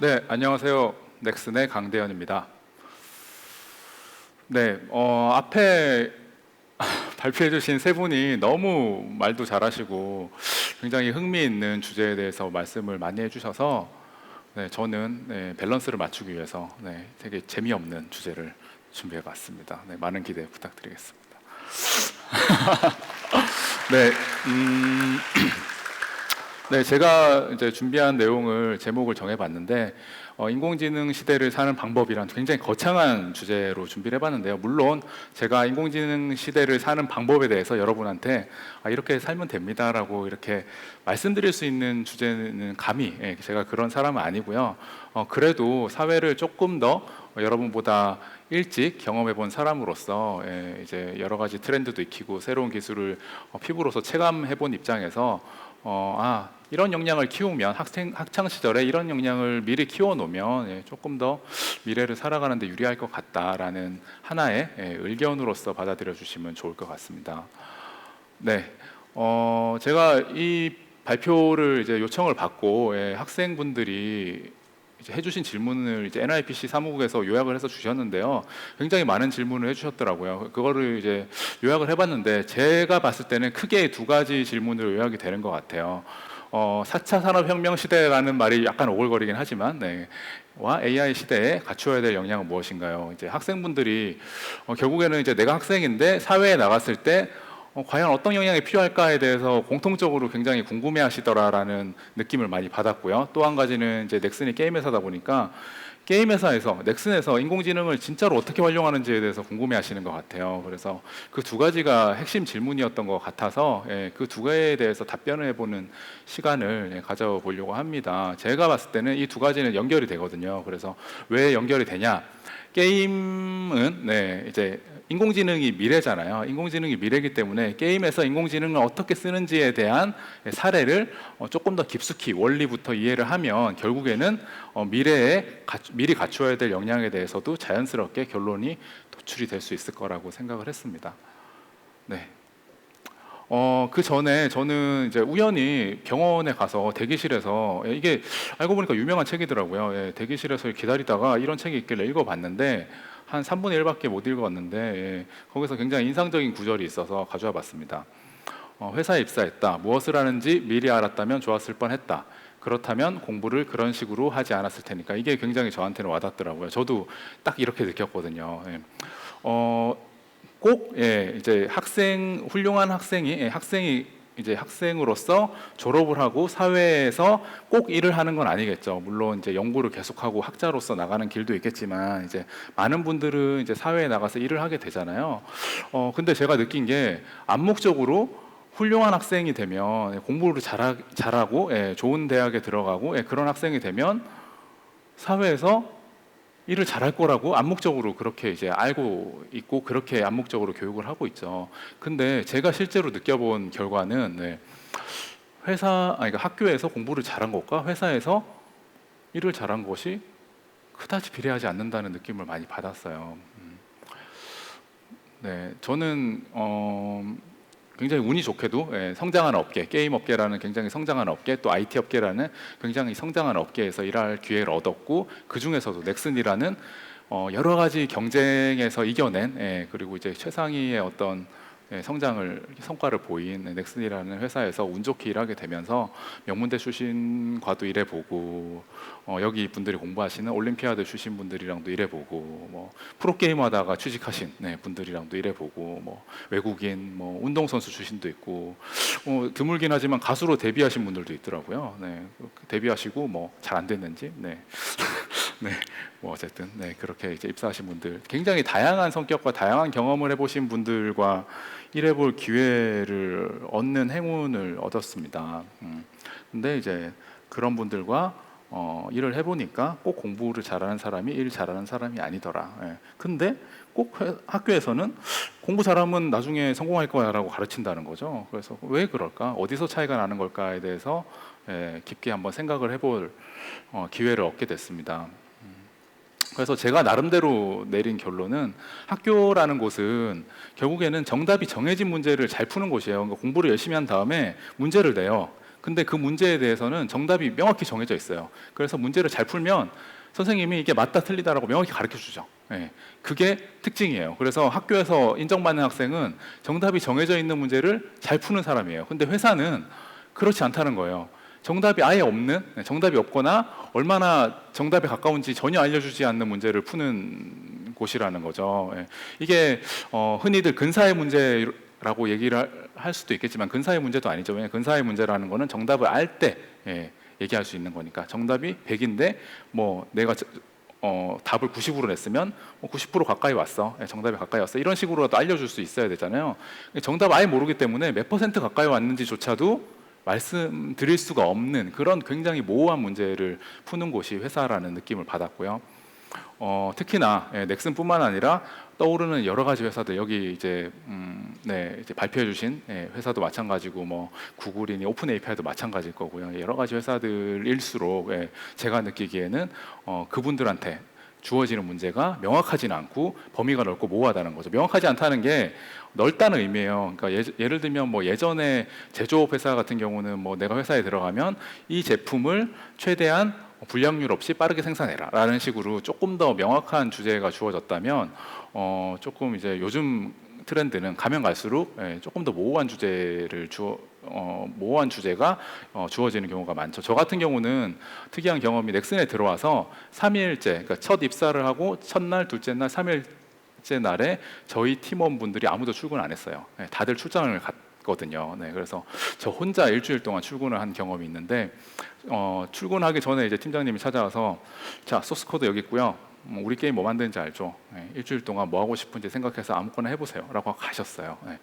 네, 안녕하세요. 넥슨의 강대현입니다. 네, 어, 앞에 발표해 주신 세 분이 너무 말도 잘하시고 굉장히 흥미있는 주제에 대해서 말씀을 많이 해주셔서 네, 저는 네, 밸런스를 맞추기 위해서 네, 되게 재미없는 주제를 준비해 봤습니다. 네, 많은 기대 부탁드리겠습니다. 네, 음, 네, 제가 이제 준비한 내용을 제목을 정해봤는데 어, 인공지능 시대를 사는 방법이란 굉장히 거창한 주제로 준비를 해봤는데요. 물론 제가 인공지능 시대를 사는 방법에 대해서 여러분한테 아, 이렇게 살면 됩니다라고 이렇게 말씀드릴 수 있는 주제는 감히 예, 제가 그런 사람은 아니고요. 어, 그래도 사회를 조금 더 여러분보다 일찍 경험해본 사람으로서 예, 이제 여러 가지 트렌드도 익히고 새로운 기술을 어, 피부로서 체감해본 입장에서 어, 아 이런 역량을 키우면 학생 학창 시절에 이런 역량을 미리 키워 놓으면 예, 조금 더 미래를 살아가는데 유리할 것 같다라는 하나의 예, 의견으로서 받아들여 주시면 좋을 것 같습니다. 네, 어, 제가 이 발표를 이제 요청을 받고 예, 학생분들이 이제 해주신 질문을 이제 NIPC 사무국에서 요약을 해서 주셨는데요. 굉장히 많은 질문을 해주셨더라고요. 그거를 이제 요약을 해봤는데 제가 봤을 때는 크게 두 가지 질문으로 요약이 되는 것 같아요. 어, 4차 산업혁명 시대라는 말이 약간 오글거리긴 하지만 네. 와 AI 시대에 갖추어야 될 역량은 무엇인가요? 이제 학생분들이 어, 결국에는 이제 내가 학생인데 사회에 나갔을 때 어, 과연 어떤 영향이 필요할까에 대해서 공통적으로 굉장히 궁금해하시더라라는 느낌을 많이 받았고요. 또 한 가지는 이제 넥슨이 게임 회사다 보니까 게임 회사에서 넥슨에서 인공지능을 진짜로 어떻게 활용하는지에 대해서 궁금해하시는 것 같아요. 그래서 그 두 가지가 핵심 질문이었던 것 같아서 예, 그두 개에 대해서 답변을 해보는 시간을 예, 가져보려고 합니다. 제가 봤을 때는 이 두 가지는 연결이 되거든요. 그래서 왜 연결이 되냐? 게임은 네, 이제 인공지능이 미래잖아요. 인공지능이 미래이기 때문에 게임에서 인공지능을 어떻게 쓰는지에 대한 사례를 어, 조금 더 깊숙이 원리부터 이해를 하면 결국에는 어, 미래에 가, 미리 갖추어야 될 역량에 대해서도 자연스럽게 결론이 도출이 될 수 있을 거라고 생각을 했습니다. 네. 어, 그 전에 저는 이제 우연히 병원에 가서 대기실에서 예, 이게 알고 보니까 유명한 책이더라고요. 예, 대기실에서 기다리다가 이런 책이 있길래 읽어봤는데 한 3분의 1밖에 못 읽었는데 예, 거기서 굉장히 인상적인 구절이 있어서 가져와 봤습니다. 어, 회사에 입사했다. 무엇을 하는지 미리 알았다면 좋았을 뻔했다. 그렇다면 공부를 그런 식으로 하지 않았을 테니까 이게 굉장히 저한테는 와닿더라고요. 저도 딱 이렇게 느꼈거든요. 예. 어, 꼭 예, 이제 학생 훌륭한 학생이 예, 학생이 이제 학생으로서 졸업을 하고 사회에서 꼭 일을 하는 건 아니겠죠. 물론 이제 연구를 계속하고 학자로서 나가는 길도 있겠지만 이제 많은 분들은 이제 사회에 나가서 일을 하게 되잖아요. 어 근데 제가 느낀 게 암묵적으로 훌륭한 학생이 되면 예, 공부를 잘하, 잘하고 예, 좋은 대학에 들어가고 예, 그런 학생이 되면 사회에서 일을 잘할 거라고 암묵적으로 그렇게 이제 알고 있고 그렇게 암묵적으로 교육을 하고 있죠. 근데 제가 실제로 느껴본 결과는 네, 회사 아니 그러니까 학교에서 공부를 잘한 것과 회사에서 일을 잘한 것이 그다지 비례하지 않는다는 느낌을 많이 받았어요. 음. 네, 저는 어, 굉장히 운이 좋게도 예, 성장하는 업계, 게임 업계라는 굉장히 성장하는 업계, 또 IT 업계라는 굉장히 성장하는 업계에서 일할 기회를 얻었고 그 중에서도 넥슨이라는 어, 여러 가지 경쟁에서 이겨낸 예, 그리고 이제 최상위의 어떤 예, 성장을 성과를 보인 넥슨이라는 회사에서 운 좋게 일하게 되면서 명문대 출신과도 일해보고 어, 여기 분들이 공부하시는 올림피아드 출신 분들이랑도 일해보고 뭐 프로게이머 하다가 취직하신 네, 분들이랑도 일해보고 뭐 외국인 뭐 운동선수 출신도 있고 어, 드물긴 하지만 가수로 데뷔하신 분들도 있더라고요. 네, 데뷔하시고 뭐 잘 안 됐는지 네. 네, 뭐 어쨌든 네 그렇게 이제 입사하신 분들 굉장히 다양한 성격과 다양한 경험을 해보신 분들과 일해볼 기회를 얻는 행운을 얻었습니다. 음. 근데 이제 그런 분들과 어, 일을 해보니까 꼭 공부를 잘하는 사람이 일 잘하는 사람이 아니더라. 예. 근데 꼭 회- 학교에서는 공부 잘하면 나중에 성공할 거야라고 가르친다는 거죠. 그래서 왜 그럴까? 어디서 차이가 나는 걸까에 대해서 예, 깊게 한번 생각을 해볼 어, 기회를 얻게 됐습니다. 음. 그래서 제가 나름대로 내린 결론은 학교라는 곳은 결국에는 정답이 정해진 문제를 잘 푸는 곳이에요. 그러니까 공부를 열심히 한 다음에 문제를 내요. 근데 그 문제에 대해서는 정답이 명확히 정해져 있어요. 그래서 문제를 잘 풀면 선생님이 이게 맞다 틀리다라고 명확히 가르쳐 주죠. 예, 그게 특징이에요. 그래서 학교에서 인정받는 학생은 정답이 정해져 있는 문제를 잘 푸는 사람이에요. 근데 회사는 그렇지 않다는 거예요. 정답이 아예 없는, 네, 정답이 없거나 얼마나 정답에 가까운지 전혀 알려주지 않는 문제를 푸는 곳이라는 거죠. 예, 이게 어, 흔히들 근사의 문제 라고 얘기를 할- 할 수도 있겠지만 근사의 문제도 아니죠. 왜냐하면 근사의 문제라는 거는 정답을 알때 예, 얘기할 수 있는 거니까 정답이 100인데 뭐 내가 저- 어, 답을 90으로 냈으면 뭐 90% 가까이 왔어. 예, 정답이 가까이 왔어. 이런 식으로라도 알려줄 수 있어야 되잖아요. 정답 아예 모르기 때문에 몇 퍼센트 가까이 왔는지조차도 말씀드릴 수가 없는 그런 굉장히 모호한 문제를 푸는 곳이 회사라는 느낌을 받았고요. 어, 특히나 예, 넥슨뿐만 아니라 떠오르는 여러 가지 회사들 여기 이제 음, 네 이제 발표해 주신 예, 회사도 마찬가지고 뭐 구글이니 오픈 API도 마찬가지일 거고요. 예, 여러 가지 회사들일수록 예, 제가 느끼기에는 어, 그분들한테 주어지는 문제가 명확하지는 않고 범위가 넓고 모호하다는 거죠. 명확하지 않다는 게 넓다는 의미예요. 그러니까 예, 를 들면 뭐 예전에 제조업 회사 같은 경우는 뭐 내가 회사에 들어가면 이 제품을 최대한 불량률 없이 빠르게 생산해라라는 식으로 조금 더 명확한 주제가 주어졌다면 어 조금 이제 요즘 트렌드는 가면 갈수록 예, 조금 더 모호한 주제를 주어 어, 모호한 주제가 어, 주어지는 경우가 많죠. 저 같은 경우는 특이한 경험이 넥슨에 들어와서 3일째, 그러니까 첫 입사를 하고 첫날, 둘째 날, 3일 째 날에 저희 팀원분들이 아무도 출근 안 했어요. 예, 다들 출장을 갔거든요. 네, 그래서 저 혼자 일주일 동안 출근을 한 경험이 있는데 어, 출근하기 전에 이제 팀장님이 찾아와서 자 소스 코드 여기 있고요. 뭐 우리 게임 뭐 만드는지 알죠? 예, 일주일 동안 뭐 하고 싶은지 생각해서 아무거나 해보세요라고 가셨어요. 예.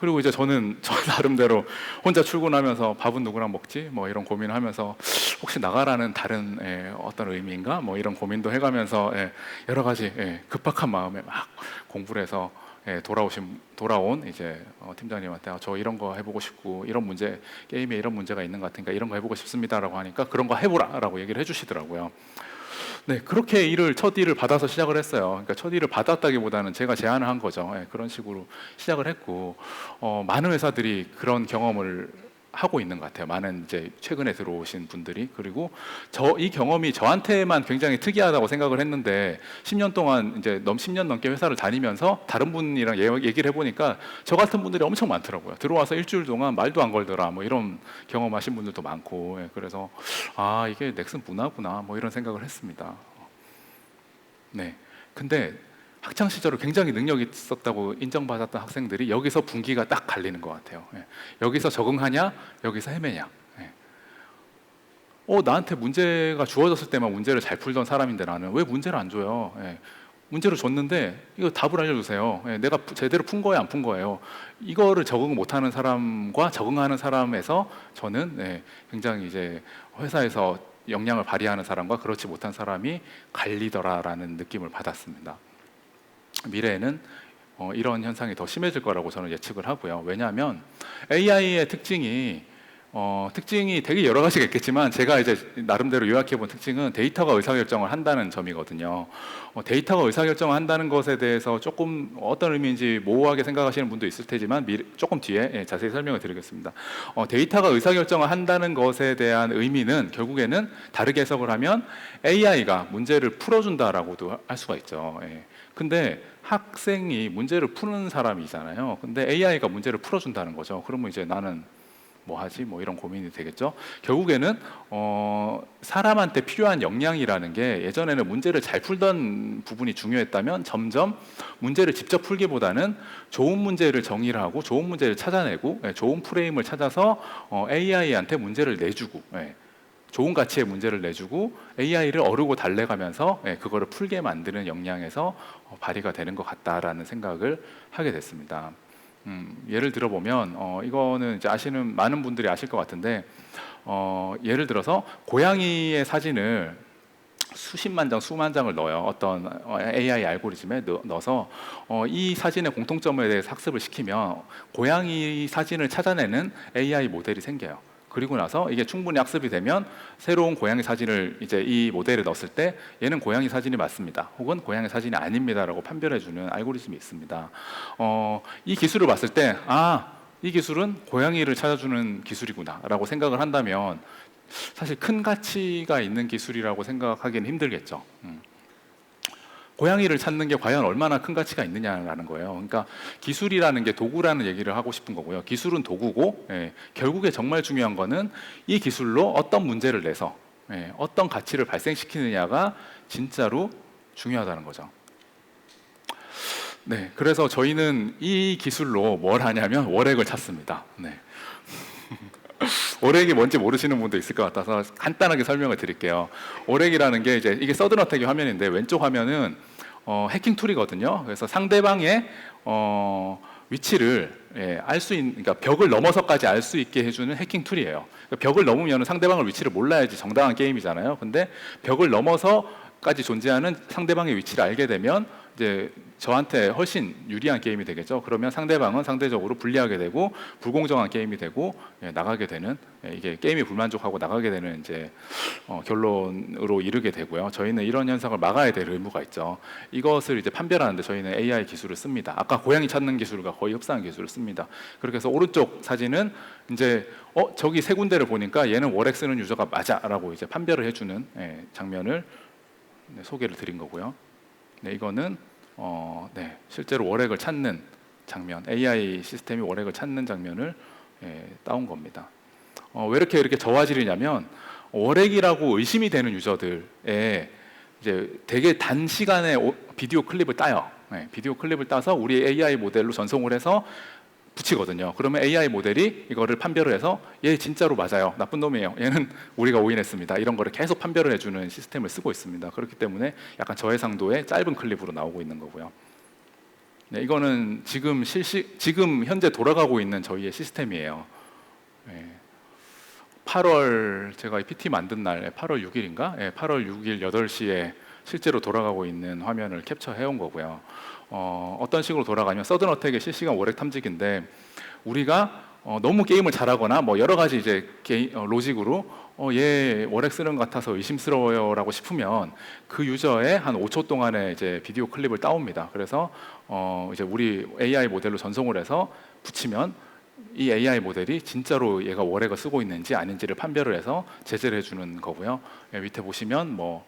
그리고 이제 저는 저 나름대로 혼자 출근하면서 밥은 누구랑 먹지? 뭐 이런 고민하면서 혹시 나가라는 다른 예, 어떤 의미인가? 뭐 이런 고민도 해가면서 예, 여러 가지 예, 급박한 마음에 막 공부를 해서 예, 돌아오신 돌아온 이제 어, 팀장님한테 아, 저 이런 거 해보고 싶고 이런 문제 게임에 이런 문제가 있는 것 같으니까 이런 거 해보고 싶습니다라고 하니까 그런 거 해보라라고 얘기를 해주시더라고요. 네, 그렇게 일을 첫 일을 받아서 시작을 했어요. 그러니까 첫 일을 받았다기보다는 제가 제안을 한 거죠. 예, 그런 식으로 시작을 했고 어, 많은 회사들이 그런 경험을 하고 있는 것 같아요. 많은 이제 최근에 들어오신 분들이 그리고 저 이 경험이 저한테만 굉장히 특이하다고 생각을 했는데 10년 동안 이제 넘 10년 넘게 회사를 다니면서 다른 분이랑 예- 얘기를 해보니까 저 같은 분들이 엄청 많더라고요. 들어와서 일주일 동안 말도 안 걸더라 뭐 이런 경험하신 분들도 많고 예, 그래서 아 이게 넥슨 문화구나 뭐 이런 생각을 했습니다. 네. 근데 학창 시절에 굉장히 능력이 있었다고 인정받았던 학생들이 여기서 분기가 딱 갈리는 것 같아요. 예. 여기서 적응하냐, 여기서 헤매냐. 예. 어 나한테 문제가 주어졌을 때만 문제를 잘 풀던 사람인데 나는 왜 문제를 안 줘요? 예. 문제를 줬는데 이거 답을 알려주세요. 예, 내가 푸- 제대로 푼 거예요, 안 푼 거예요. 이거를 적응 못하는 사람과 적응하는 사람에서 저는 예, 굉장히 이제 회사에서 역량을 발휘하는 사람과 그렇지 못한 사람이 갈리더라라는 느낌을 받았습니다. 미래에는 어, 이런 현상이 더 심해질 거라고 저는 예측을 하고요. 왜냐하면 AI의 특징이 어, 특징이 되게 여러 가지가 있겠지만 제가 이제 나름대로 요약해 본 특징은 데이터가 의사결정을 한다는 점이거든요. 어, 데이터가 의사결정을 한다는 것에 대해서 조금 어떤 의미인지 모호하게 생각하시는 분도 있을 테지만 미, 조금 뒤에 예, 자세히 설명을 드리겠습니다. 어, 데이터가 의사결정을 한다는 것에 대한 의미는 결국에는 다르게 해석을 하면 AI가 문제를 풀어준다라고도 할 수가 있죠. 예. 근데 학생이 문제를 푸는 사람이잖아요. 근데 AI가 문제를 풀어준다는 거죠. 그러면 이제 나는 뭐 하지? 뭐 이런 고민이 되겠죠. 결국에는 어, 사람한테 필요한 역량이라는 게 예전에는 문제를 잘 풀던 부분이 중요했다면 점점 문제를 직접 풀기보다는 좋은 문제를 정의를 하고 좋은 문제를 찾아내고 예, 좋은 프레임을 찾아서 어, AI한테 문제를 내주고 예, 좋은 가치의 문제를 내주고 AI를 어르고 달래가면서 예, 그거를 풀게 만드는 역량에서 어, 발휘가 되는 것 같다라는 생각을 하게 됐습니다. 음, 예를 들어 보면 어, 이거는 아시는 많은 분들이 아실 것 같은데 어, 예를 들어서 고양이의 사진을 수십만 장, 수만 장을 넣어요. 어떤 어, AI 알고리즘에 넣- 넣어서 어, 이 사진의 공통점에 대해서 학습을 시키면 고양이 사진을 찾아내는 AI 모델이 생겨요. 그리고 나서 이게 충분히 학습이 되면 새로운 고양이 사진을 이제 이 모델에 넣었을 때 얘는 고양이 사진이 맞습니다. 혹은 고양이 사진이 아닙니다라고 판별해 주는 알고리즘이 있습니다. 어, 이 기술을 봤을 때 아, 이 기술은 고양이를 찾아주는 기술이구나라고 생각을 한다면 사실 큰 가치가 있는 기술이라고 생각하기는 힘들겠죠. 음. 고양이를 찾는 게 과연 얼마나 큰 가치가 있느냐라는 거예요. 그러니까 기술이라는 게 도구라는 얘기를 하고 싶은 거고요. 기술은 도구고 예, 결국에 정말 중요한 거는 이 기술로 어떤 문제를 내서 예, 어떤 가치를 발생시키느냐가 진짜로 중요하다는 거죠. 네, 그래서 저희는 이 기술로 뭘 하냐면 월액을 찾습니다. 네. 월액이 뭔지 모르시는 분도 있을 것 같아서 간단하게 설명을 드릴게요. 월액이라는 게 이제 이게 서든어택의 화면인데 왼쪽 화면은 어, 해킹 툴이거든요. 그래서 상대방의 어, 위치를 예, 알수 있는, 그러니까 벽을 넘어서까지 알 수 있게 해주는 해킹 툴이에요. 그러니까 벽을 넘으면 상대방의 위치를 몰라야지 정당한 게임이잖아요. 근데 벽을 넘어서까지 존재하는 상대방의 위치를 알게 되면 이제 저한테 훨씬 유리한 게임이 되겠죠. 그러면 상대방은 상대적으로 불리하게 되고 불공정한 게임이 되고 예, 나가게 되는 예, 이게 게임이 불만족하고 나가게 되는 이제 어, 결론으로 이르게 되고요. 저희는 이런 현상을 막아야 될 의무가 있죠. 이것을 이제 판별하는데 저희는 AI 기술을 씁니다. 아까 고양이 찾는 기술과 거의 흡사한 기술을 씁니다. 그렇게 해서 오른쪽 사진은 이제 어 저기 세 군데를 보니까 얘는 월액 쓰는 유저가 맞아라고 이제 판별을 해주는 예, 장면을 네, 소개를 드린 거고요. 네, 이거는 어, 네, 실제로 월액을 찾는 장면, AI 시스템이 월액을 찾는 장면을 예, 따온 겁니다. 어, 왜 이렇게 이렇게 저화질이냐면 월액이라고 의심이 되는 유저들의 이제 되게 단시간에 오- 비디오 클립을 따요. 예, 비디오 클립을 따서 우리 AI 모델로 전송을 해서 붙이거든요. 그러면 AI 모델이 이거를 판별을 해서 얘 진짜로 맞아요. 나쁜 놈이에요. 얘는 우리가 오인했습니다. 이런 거를 계속 판별을 해주는 시스템을 쓰고 있습니다. 그렇기 때문에 약간 저해상도의 짧은 클립으로 나오고 있는 거고요. 네, 이거는 지금 실시 지금 현재 돌아가고 있는 저희의 시스템이에요. 네. 8월 제가 이 PT 만든 날 8월 6일인가? 예, 8월 6일 8시에 실제로 돌아가고 있는 화면을 캡처해 온 거고요. 어, 어떤 식으로 돌아가면 서든 어택의 실시간 월액 탐지기인데 우리가 어, 너무 게임을 잘하거나 뭐 여러 가지 이제 게임, 어, 로직으로 어, 얘 월액 쓰는 것 같아서 의심스러워요라고 싶으면 그 유저의 한 5초 동안의 이제 비디오 클립을 따옵니다. 그래서 어, 이제 우리 AI 모델로 전송을 해서 붙이면 이 AI 모델이 진짜로 얘가 월액을 쓰고 있는지 아닌지를 판별을 해서 제재를 해주는 거고요. 예, 밑에 보시면 뭐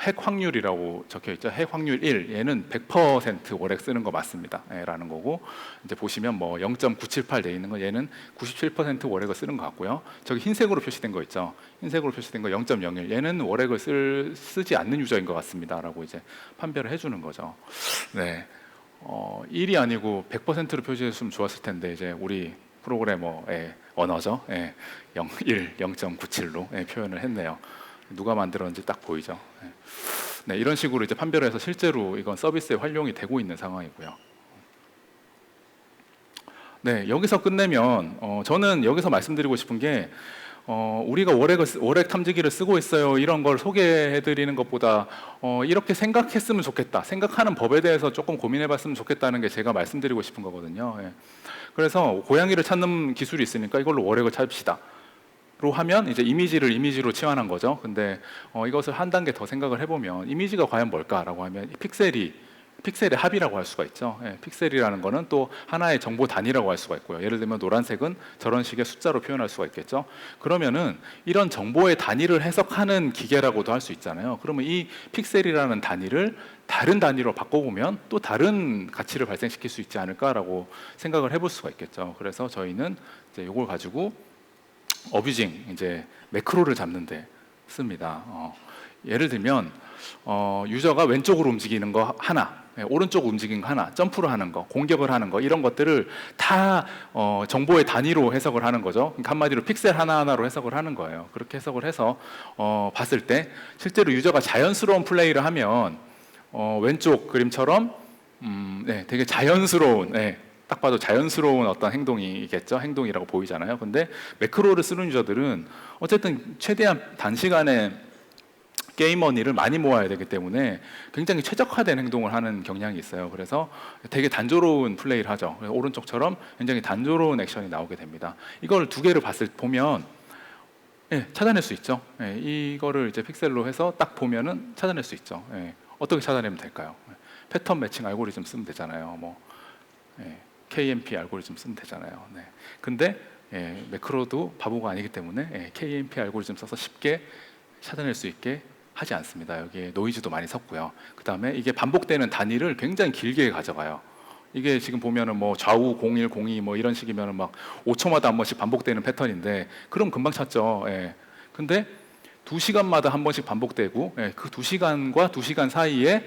핵 확률이라고 적혀 있죠. 핵 확률 1 얘는 100% 월액 쓰는 거 맞습니다. 예, 라는 거고 이제 보시면 뭐 0.978 돼 있는 거 얘는 97% 월액을 쓰는 것 같고요. 저기 흰색으로 표시된 거 있죠. 흰색으로 표시된 거 0.01 얘는 월액을 쓸, 쓰지 않는 유저인 것 같습니다라고 이제 판별을 해주는 거죠. 네. 어, 1이 아니고 100%로 표시했으면 좋았을 텐데 이제 우리 프로그래머의 언어죠. 예, 0, 1, 0.97로 예, 표현을 했네요. 누가 만들었는지 딱 보이죠. 예. 네, 이런 식으로 이제 판별을 해서 실제로 이건 서비스에 활용이 되고 있는 상황이고요. 네, 여기서 끝내면 어, 저는 여기서 말씀드리고 싶은 게 어, 우리가 월액을, 쓰- 월액 탐지기를 쓰고 있어요. 이런 걸 소개해드리는 것보다 어, 이렇게 생각했으면 좋겠다. 생각하는 법에 대해서 조금 고민해봤으면 좋겠다는 게 제가 말씀드리고 싶은 거거든요. 예. 그래서 고양이를 찾는 기술이 있으니까 이걸로 월액을 찾읍시다. 로 하면 이제 이미지를 이미지로 치환한 거죠. 근데 어, 이것을 한 단계 더 생각을 해보면 이미지가 과연 뭘까라고 하면 이 픽셀이 픽셀의 합이라고 할 수가 있죠. 예, 픽셀이라는 거는 또 하나의 정보 단위라고 할 수가 있고요. 예를 들면 노란색은 저런 식의 숫자로 표현할 수가 있겠죠. 그러면은 이런 정보의 단위를 해석하는 기계라고도 할 수 있잖아요. 그러면 이 픽셀이라는 단위를 다른 단위로 바꿔보면 또 다른 가치를 발생시킬 수 있지 않을까라고 생각을 해볼 수가 있겠죠. 그래서 저희는 이제 이걸 가지고 어뷰징 이제 매크로를 잡는데 씁니다. 어, 예를 들면 어, 유저가 왼쪽으로 움직이는 거 하나, 예, 오른쪽 움직이는 거 하나, 점프를 하는 거, 공격을 하는 거 이런 것들을 다 어, 정보의 단위로 해석을 하는 거죠. 그러니까 한마디로 픽셀 하나 하나로 해석을 하는 거예요. 그렇게 해석을 해서 어, 봤을 때 실제로 유저가 자연스러운 플레이를 하면 어, 왼쪽 그림처럼 음, 네, 되게 자연스러운, 네, 딱 봐도 자연스러운 어떤 행동이겠죠. 행동이라고 보이잖아요. 근데 매크로를 쓰는 유저들은 어쨌든 최대한 단시간에 게임 머니를 많이 모아야 되기 때문에 굉장히 최적화된 행동을 하는 경향이 있어요. 그래서 되게 단조로운 플레이를 하죠. 오른쪽처럼 굉장히 단조로운 액션이 나오게 됩니다. 이걸 두 개를 봤을 보면 예, 찾아낼 수 있죠. 예, 이거를 이제 픽셀로 해서 딱 보면은 찾아낼 수 있죠. 예, 어떻게 찾아내면 될까요? 예, 패턴 매칭 알고리즘 쓰면 되잖아요. 뭐 예, KMP 알고리즘 쓰면 되잖아요. 네. 근데 예, 매크로도 바보가 아니기 때문에 예, KMP 알고리즘 써서 쉽게 찾아낼 수 있게 하지 않습니다. 여기에 노이즈도 많이 섞고요. 그 다음에 이게 반복되는 단위를 굉장히 길게 가져가요. 이게 지금 보면은 뭐 좌우 01, 02 뭐 이런 식이면은 막 5초마다 한 번씩 반복되는 패턴인데 그럼 금방 찾죠. 예. 근데 두 시간마다 한 번씩 반복되고 예, 그두 시간과 두 시간 사이에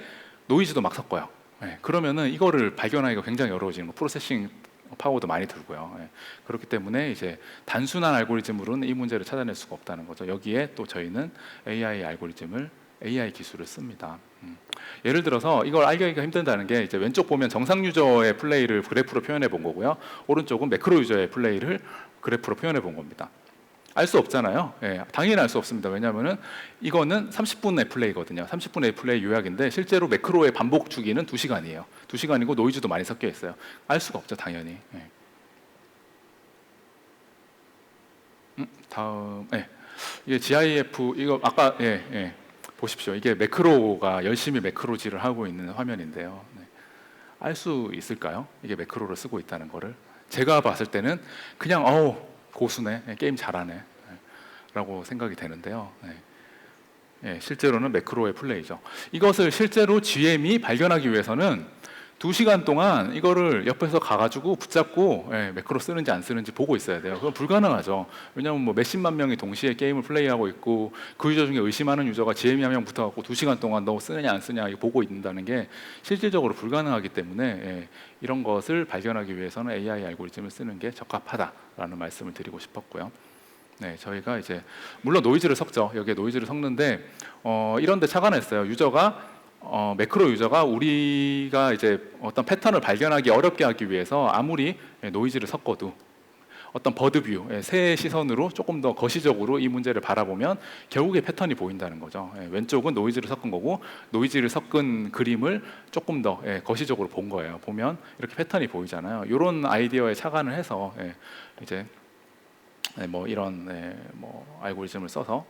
노이즈도 막 섞어요. 예, 그러면은 이거를 발견하기가 굉장히 어려워지는 거. 프로세싱 파워도 많이 들고요. 예, 그렇기 때문에 이제 단순한 알고리즘으로는 이 문제를 찾아낼 수가 없다는 거죠. 여기에 또 저희는 AI 알고리즘을 AI 기술을 씁니다. 음. 예를 들어서 이걸 알기가 힘든다는 게 이제 왼쪽 보면 정상 유저의 플레이를 그래프로 표현해 본 거고요. 오른쪽은 매크로 유저의 플레이를 그래프로 표현해 본 겁니다. 알 수 없잖아요. 예, 당연히 알 수 없습니다. 왜냐하면은 이거는 30분의 플레이거든요. 30분의 플레이 요약인데 실제로 매크로의 반복 주기는 2시간이에요. 2시간이고 노이즈도 많이 섞여 있어요. 알 수가 없죠, 당연히. 예. 음, 다음, 예. 이게 GIF 이거 아까 예, 예. 보십시오. 이게 매크로가 열심히 매크로질을 하고 있는 화면인데요. 네. 알수 있을까요? 이게 매크로를 쓰고 있다는 거를 제가 봤을 때는 그냥 어우 고수네 예, 게임 잘하네 예, 라고 생각이 되는데요. 네. 예, 실제로는 매크로의 플레이죠. 이것을 실제로 GM이 발견하기 위해서는 두 시간 동안 이거를 옆에서 가가지고 붙잡고 예, 매크로 쓰는지 안 쓰는지 보고 있어야 돼요. 그건 불가능하죠. 왜냐하면 뭐 몇십만 명이 동시에 게임을 플레이하고 있고 그 유저 중에 의심하는 유저가 GM이 한 명 붙어갖고 두 시간 동안 너 쓰느냐 안 쓰냐 이거 보고 있는다는 게 실질적으로 불가능하기 때문에 예, 이런 것을 발견하기 위해서는 AI 알고리즘을 쓰는 게 적합하다라는 말씀을 드리고 싶었고요. 네, 저희가 이제 물론 노이즈를 섞죠. 여기에 노이즈를 섞는데 어, 이런데 착안했어요. 유저가 어, 매크로 유저가 우리가 이제 어떤 패턴을 발견하기 어렵게 하기 위해서 아무리 예, 노이즈를 섞어도 어떤 버드뷰, 예, 새의 시선으로 조금 더 거시적으로 이 문제를 바라보면 결국에 패턴이 보인다는 거죠. 예, 왼쪽은 노이즈를 섞은 거고 노이즈를 섞은 그림을 조금 더 예, 거시적으로 본 거예요. 보면 이렇게 패턴이 보이잖아요. 이런 아이디어에 착안을 해서 예, 이제 예, 뭐 이런 예, 뭐 알고리즘을 써서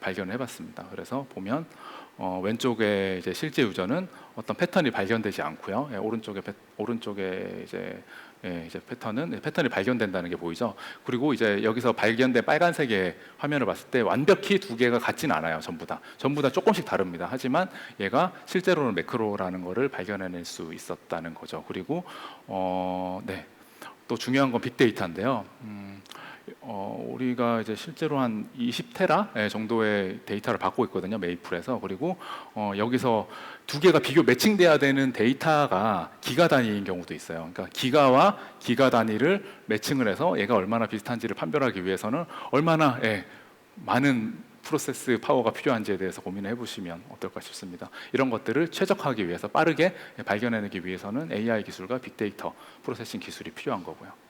발견을 해봤습니다. 그래서 보면 어, 왼쪽에 이제 실제 유저는 어떤 패턴이 발견되지 않고요. 예, 오른쪽에 패, 오른쪽에 이제 예, 이제 패턴은 예, 패턴이 발견된다는 게 보이죠. 그리고 이제 여기서 발견된 빨간색의 화면을 봤을 때 완벽히 두 개가 같진 않아요. 전부 다 전부 다 조금씩 다릅니다. 하지만 얘가 실제로는 매크로라는 거를 발견해낼 수 있었다는 거죠. 그리고 어, 네. 또 중요한 건 빅데이터인데요. 음, 어, 우리가 이제 실제로 한 20테라 예, 정도의 데이터를 받고 있거든요. 메이플에서 그리고 어, 여기서 두 개가 비교 매칭돼야 되는 데이터가 기가 단위인 경우도 있어요. 그러니까 기가와 기가 단위를 매칭을 해서 얘가 얼마나 비슷한지를 판별하기 위해서는 얼마나 예, 많은 프로세스 파워가 필요한지에 대해서 고민해 보시면 어떨까 싶습니다. 이런 것들을 최적화하기 위해서 빠르게 발견해내기 위해서는 AI 기술과 빅데이터 프로세싱 기술이 필요한 거고요.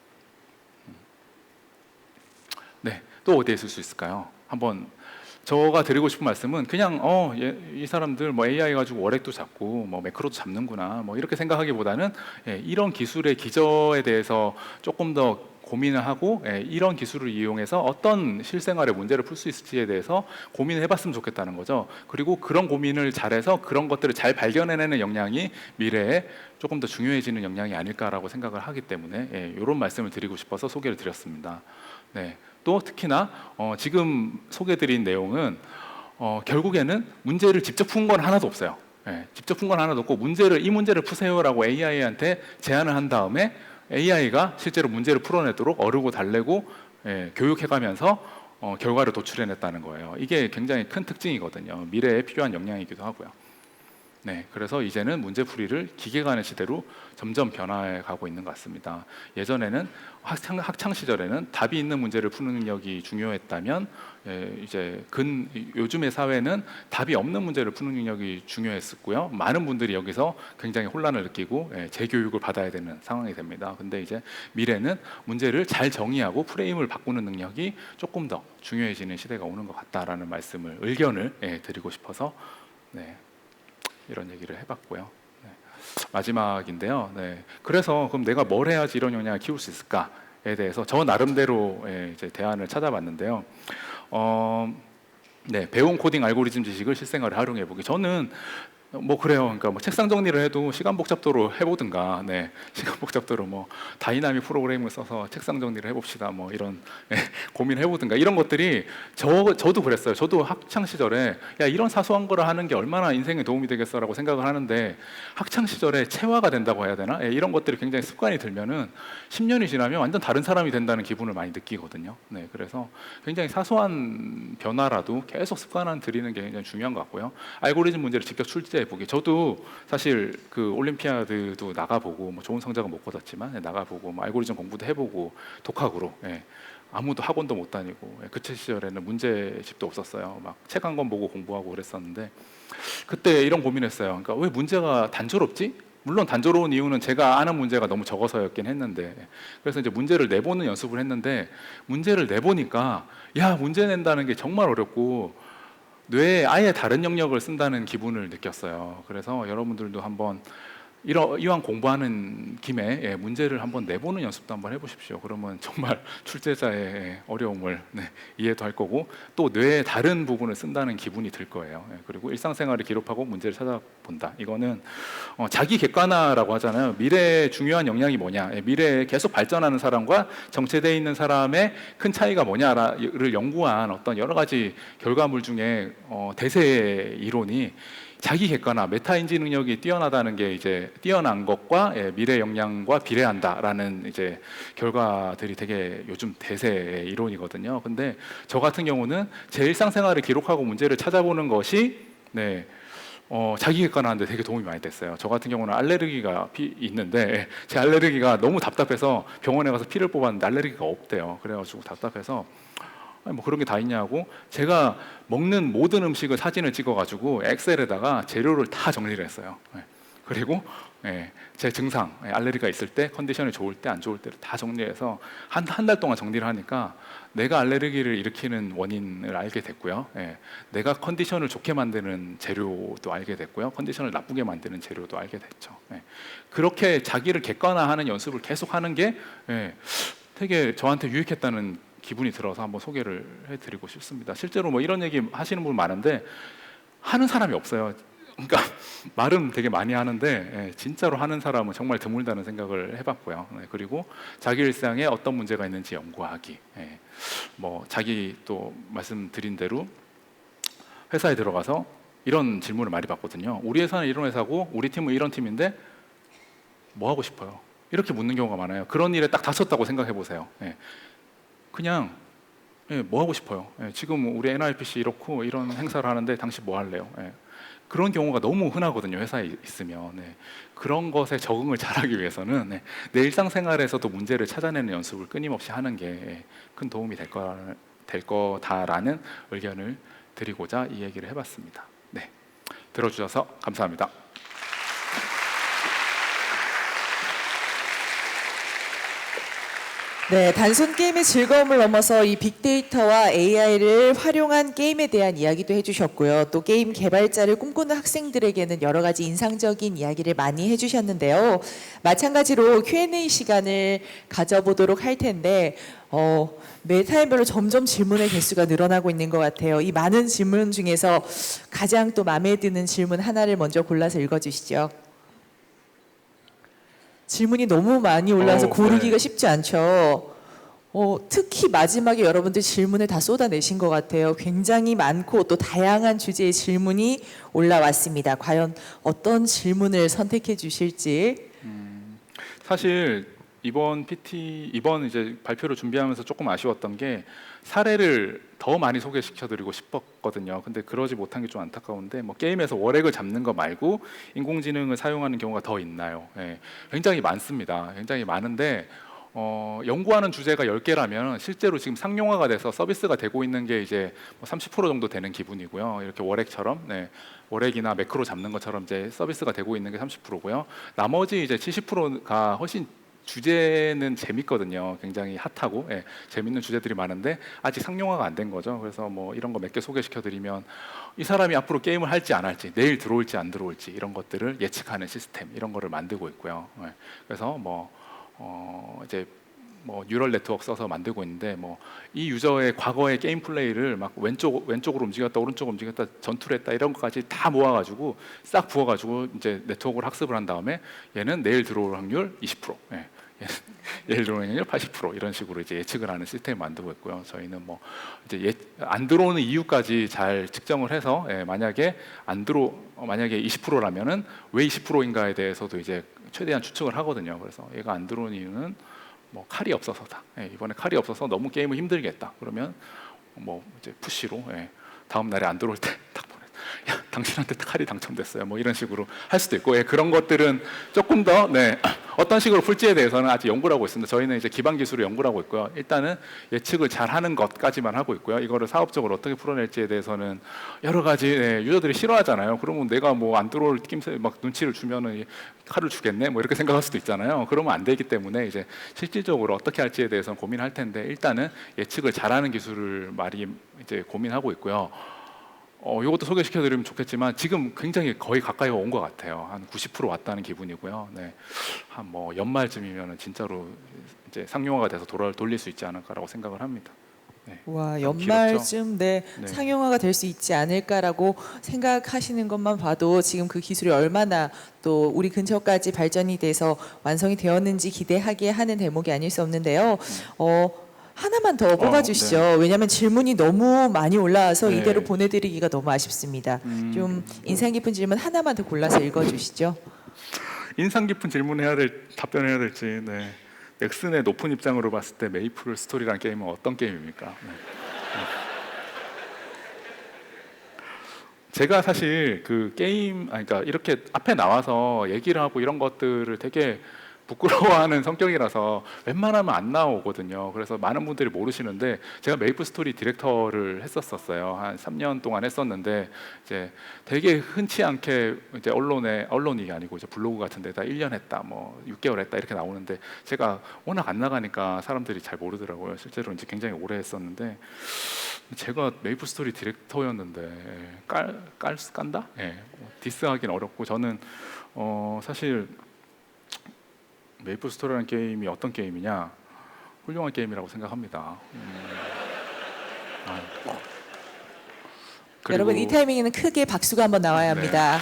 네, 또 어디에 쓸 수 있을까요? 한번 저가 드리고 싶은 말씀은 그냥 어, 예, 이 사람들 뭐 AI 가지고 월액도 잡고 뭐 매크로도 잡는구나 뭐 이렇게 생각하기보다는 예, 이런 기술의 기저에 대해서 조금 더 고민을 하고 예, 이런 기술을 이용해서 어떤 실생활의 문제를 풀 수 있을지에 대해서 고민을 해봤으면 좋겠다는 거죠. 그리고 그런 고민을 잘해서 그런 것들을 잘 발견해내는 역량이 미래에 조금 더 중요해지는 역량이 아닐까라고 생각을 하기 때문에 예, 이런 말씀을 드리고 싶어서 소개를 드렸습니다. 네. 또 특히나 어, 지금 소개드린 내용은 어, 결국에는 문제를 직접 푼 건 하나도 없어요. 예, 직접 푼 건 하나도 없고 문제를 이 문제를 푸세요라고 AI한테 제안을 한 다음에 AI가 실제로 문제를 풀어내도록 어르고 달래고 예, 교육해가면서 어, 결과를 도출해냈다는 거예요. 이게 굉장히 큰 특징이거든요. 미래에 필요한 역량이기도 하고요. 네, 그래서 이제는 문제풀이를 기계 간의 시대로 점점 변화해 가고 있는 것 같습니다. 예전에는 학창, 학창 시절에는 답이 있는 문제를 푸는 능력이 중요했다면 예, 이제 근 요즘의 사회는 답이 없는 문제를 푸는 능력이 중요했었고요. 많은 분들이 여기서 굉장히 혼란을 느끼고 예, 재교육을 받아야 되는 상황이 됩니다. 근데 이제 미래는 문제를 잘 정의하고 프레임을 바꾸는 능력이 조금 더 중요해지는 시대가 오는 것 같다라는 말씀을 의견을 예, 드리고 싶어서 네. 이런 얘기를 해봤고요. 네. 마지막인데요. 네. 그래서 그럼 내가 뭘 해야지 이런 역량을 키울 수 있을까에 대해서 저 나름대로 예, 이제 대안을 찾아봤는데요. 어, 네, 배운 코딩 알고리즘 지식을 실생활에 활용해 보기. 저는 뭐 그래요. 그러니까 뭐 책상 정리를 해도 시간 복잡도로 해보든가, 네, 시간 복잡도로 뭐 다이나믹 프로그램을 써서 책상 정리를 해봅시다. 뭐 이런 예, 고민을 해보든가 이런 것들이 저 저도 그랬어요. 저도 학창 시절에 야 이런 사소한 거를 하는 게 얼마나 인생에 도움이 되겠어라고 생각을 하는데 학창 시절에 체화가 된다고 해야 되나? 예, 이런 것들이 굉장히 습관이 들면은 10년이 지나면 완전 다른 사람이 된다는 기분을 많이 느끼거든요. 네, 그래서 굉장히 사소한 변화라도 계속 습관화 들이는 게 굉장히 중요한 것 같고요. 알고리즘 문제를 직접 출제 해 보기. 저도 사실 그 올림피아드도 나가보고 뭐 좋은 성적은 못 거뒀지만 네, 나가보고 뭐 알고리즘 공부도 해보고 독학으로. 예. 아무도 학원도 못 다니고 예, 그때 시절에는 문제집도 없었어요. 막 책 한 권 보고 공부하고 그랬었는데 그때 이런 고민했어요. 그러니까 왜 문제가 단조롭지? 물론 단조로운 이유는 제가 아는 문제가 너무 적어서였긴 했는데 그래서 이제 문제를 내보는 연습을 했는데 문제를 내보니까 야 문제 낸다는 게 정말 어렵고 뇌에 아예 다른 영역을 쓴다는 기분을 느꼈어요. 그래서 여러분들도 한번 이러, 이왕 공부하는 김에 예, 문제를 한번 내보는 연습도 한번 해보십시오. 그러면 정말 출제자의 어려움을 네, 이해도 할 거고 또 뇌의 다른 부분을 쓴다는 기분이 들 거예요. 예, 그리고 일상생활을 기록하고 문제를 찾아본다. 이거는 어, 자기 객관화라고 하잖아요. 미래의 중요한 역량이 뭐냐? 예, 미래에 계속 발전하는 사람과 정체되어 있는 사람의 큰 차이가 뭐냐를 연구한 어떤 여러 가지 결과물 중에 어, 대세 이론이 자기 객관화, 메타 인지 능력이 뛰어나다는 게 이제 뛰어난 것과 예, 미래 역량과 비례한다라는 이제 결과들이 되게 요즘 대세의 이론이거든요. 근데 저 같은 경우는 제 일상생활을 기록하고 문제를 찾아보는 것이 네. 어, 자기 객관화하는데 되게 도움이 많이 됐어요. 저 같은 경우는 알레르기가 피, 있는데 예, 제 알레르기가 너무 답답해서 병원에 가서 피를 뽑았는데 알레르기가 없대요. 그래가지고 답답해서 뭐 그런 게 다 있냐고 제가 먹는 모든 음식을 사진을 찍어가지고 엑셀에다가 재료를 다 정리를 했어요. 예. 그리고 예, 제 증상, 예, 알레르기가 있을 때, 컨디션이 좋을 때, 안 좋을 때를 다 정리해서 한 한 달 동안 정리를 하니까 내가 알레르기를 일으키는 원인을 알게 됐고요. 예, 내가 컨디션을 좋게 만드는 재료도 알게 됐고요. 컨디션을 나쁘게 만드는 재료도 알게 됐죠. 예, 그렇게 자기를 객관화하는 연습을 계속 하는 게 예, 되게 저한테 유익했다는 기분이 들어서 한번 소개를 해드리고 싶습니다. 실제로 뭐 이런 얘기 하시는 분 많은데 하는 사람이 없어요. 그러니까 말은 되게 많이 하는데 예, 진짜로 하는 사람은 정말 드물다는 생각을 해봤고요. 네, 그리고 자기 일상에 어떤 문제가 있는지 연구하기. 예, 뭐 자기 또 말씀드린 대로 회사에 들어가서 이런 질문을 많이 받거든요. 우리 회사는 이런 회사고 우리 팀은 이런 팀인데 뭐 하고 싶어요? 이렇게 묻는 경우가 많아요. 그런 일에 딱 다쳤다고 생각해 보세요. 예, 그냥 예, 뭐 하고 싶어요? 예, 지금 우리 NIPC 이렇고 이런 행사를 하는데 당신 뭐 할래요? 예, 그런 경우가 너무 흔하거든요. 회사에 있으면 네. 그런 것에 적응을 잘하기 위해서는 네, 내 일상생활에서도 문제를 찾아내는 연습을 끊임없이 하는 게 큰 도움이 될, 거, 될 거다라는 의견을 드리고자 이 얘기를 해봤습니다. 네, 들어주셔서 감사합니다. 네, 단순 게임의 즐거움을 넘어서 이 빅데이터와 AI를 활용한 게임에 대한 이야기도 해주셨고요. 또 게임 개발자를 꿈꾸는 학생들에게는 여러 가지 인상적인 이야기를 많이 해주셨는데요. 마찬가지로 Q&A 시간을 가져보도록 할 텐데, 어, 매 타임별로 점점 질문의 개수가 늘어나고 있는 것 같아요. 이 많은 질문 중에서 가장 또 마음에 드는 질문 하나를 먼저 골라서 읽어주시죠. 질문이 너무 많이 올라와서 어, 고르기가 네. 쉽지 않죠. 어, 특히 마지막에 여러분들 질문을 다 쏟아내신 것 같아요. 굉장히 많고 또 다양한 주제의 질문이 올라왔습니다. 과연 어떤 질문을 선택해 주실지. 사실 이번 PT 이번 이제 발표를 준비하면서 조금 아쉬웠던 게 사례를 더 많이 소개시켜드리고 싶었거든요. 근데 그러지 못한 게 좀 안타까운데 뭐 게임에서 월액을 잡는 거 말고 인공지능을 사용하는 경우가 더 있나요? 예, 굉장히 많습니다. 굉장히 많은데 어, 연구하는 주제가 10개라면 실제로 지금 상용화가 돼서 서비스가 되고 있는 게 이제 뭐30% 정도 되는 기분이고요. 이렇게 월액처럼 네, 월액이나 매크로 잡는 것처럼 이제 서비스가 되고 있는 게 30%고요. 나머지 이제 70%가 훨씬 주제는 재밌거든요. 굉장히 핫하고 예, 재밌는 주제들이 많은데 아직 상용화가 안 된 거죠. 그래서 뭐 이런 거 몇 개 소개시켜 드리면 이 사람이 앞으로 게임을 할지 안 할지, 내일 들어올지 안 들어올지 이런 것들을 예측하는 시스템 이런 거를 만들고 있고요. 예, 그래서 뭐 어, 이제 뭐 뉴럴 네트워크 써서 만들고 있는데 뭐 이 유저의 과거의 게임 플레이를 막 왼쪽 왼쪽으로 움직였다 오른쪽 움직였다 전투를 했다 이런 것까지 다 모아가지고 싹 부어가지고 이제 네트워크를 학습을 한 다음에 얘는 내일 들어올 확률 20%, 예. 들어올 확률 80% 이런 식으로 이제 예측을 하는 시스템을 만들고 있고요. 저희는 뭐 이제 예, 안 들어오는 이유까지 잘 측정을 해서 예, 만약에 안 들어 어, 만약에 20%라면은 왜 20%인가에 대해서도 이제 최대한 추측을 하거든요. 그래서 얘가 안 들어오는 이유는 뭐 칼이 없어서다. 예, 이번에 칼이 없어서 너무 게임을 힘들겠다. 그러면 뭐 이제 푸시로 예, 다음 날에 안 들어올 때 딱. 야, 당신한테 칼이 당첨됐어요. 뭐 이런 식으로 할 수도 있고 예, 그런 것들은 조금 더 네, 어떤 식으로 풀지에 대해서는 아직 연구를 하고 있습니다. 저희는 이제 기반 기술을 연구를 하고 있고요. 일단은 예측을 잘 하는 것까지만 하고 있고요. 이거를 사업적으로 어떻게 풀어낼지에 대해서는 여러 가지 예, 유저들이 싫어하잖아요. 그러면 내가 뭐 안 들어올 낌새 막 눈치를 주면은 칼을 주겠네 뭐 이렇게 생각할 수도 있잖아요. 그러면 안 되기 때문에 이제 실질적으로 어떻게 할지에 대해서는 고민할 텐데 일단은 예측을 잘하는 기술을 많이 이제 고민하고 있고요. 어, 이것도 소개시켜드리면 좋겠지만 지금 굉장히 거의 가까이 온 것 같아요. 한 90% 왔다는 기분이고요. 네, 한 뭐 연말쯤이면은 진짜로 이제 상용화가 돼서 돌아 돌릴 수 있지 않을까라고 생각을 합니다. 와좀 연말쯤 네, 네. 상용화가 될 수 있지 않을까라고 생각하시는 것만 봐도 지금 그 기술이 얼마나 또 우리 근처까지 발전이 돼서 완성이 되었는지 기대하게 하는 대목이 아닐 수 없는데요. 어 하나만 더 뽑아주시죠. 왜냐하면 질문이 너무 많이 올라와서 네. 이대로 보내드리기가 너무 아쉽습니다. 음. 좀 인상 깊은 질문 하나만 더 골라서 읽어주시죠. 인상 깊은 질문해야 될 답변해야 될지 네. 넥슨의 높은 입장으로 봤을 때 메이플 스토리라는 게임은 어떤 게임입니까? 네. 네. 제가 사실 그 게임 아니 그러니까 이렇게 앞에 나와서 얘기를 하고 이런 것들을 되게 부끄러워하는 성격이라서 웬만하면 안 나오거든요. 그래서 많은 분들이 모르시는데 제가 메이플 스토리 디렉터를 했었었어요. 한 3년 동안 했었는데 이제 되게 흔치 않게 이제 언론에 언론이 아니고 이제 블로그 같은 데다 1년 했다, 뭐 6개월 했다 이렇게 나오는데 제가 워낙 안 나가니까 사람들이 잘 모르더라고요. 실제로 이제 굉장히 오래 했었는데 제가 메이플 스토리 디렉터였는데 깔, 깔 깐다? 예. 뭐 디스하기는 어렵고 저는 어 사실 메이플 스토리라는 게임이 어떤 게임이냐? 훌륭한 게임이라고 생각합니다. 음. 아. 여러분 이 타이밍에는 크게 박수가 한번 나와야 네. 합니다.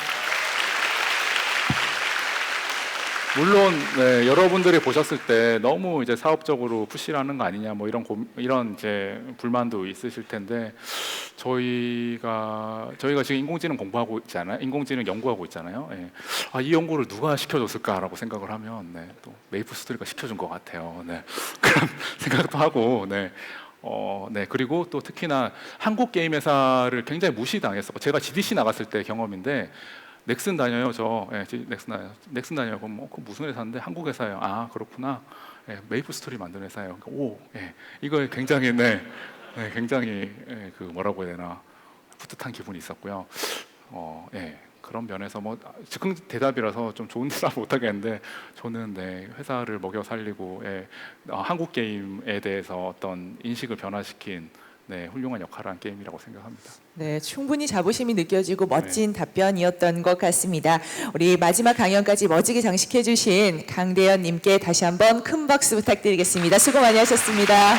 물론 네, 여러분들이 보셨을 때 너무 이제 사업적으로 푸시하는 거 아니냐 뭐 이런 고, 이런 이제 불만도 있으실 텐데 저희가 저희가 지금 인공지능 공부하고 있잖아요. 인공지능 연구하고 있잖아요. 예. 아, 이 연구를 누가 시켜줬을까라고 생각을 하면 네, 또 메이플 스토리가 시켜준 것 같아요. 네. 그런 생각도 하고 네. 어, 네 그리고 또 특히나 한국 게임 회사를 굉장히 무시당했었고 제가 GDC 나갔을 때 경험인데 넥슨 다녀요 저. 예, 지- 넥슨 다녀요. 넥슨 다녀요. 그럼 뭐, 그 무슨 회사인데? 한국 회사예요. 아 그렇구나. 예, 메이플 스토리 만드는 회사예요. 그러니까, 오 예, 이거 굉장히 네, 네 굉장히 예, 그 뭐라고 해야 되나. 뿌듯한 기분이 있었고요. 어, 예, 그런 면에서 뭐 즉흥 대답이라서 좀 좋은 대답 못 하겠는데 저는 네, 회사를 먹여 살리고 예, 어, 한국 게임에 대해서 어떤 인식을 변화시킨 네, 훌륭한 역할을 한 게임이라고 생각합니다. 네, 충분히 자부심이 느껴지고 멋진 답변이었던 것 같습니다. 우리 마지막 강연까지 멋지게 장식해 주신 강대현 님께 다시 한번 큰 박수 부탁드리겠습니다. 수고 많이 하셨습니다.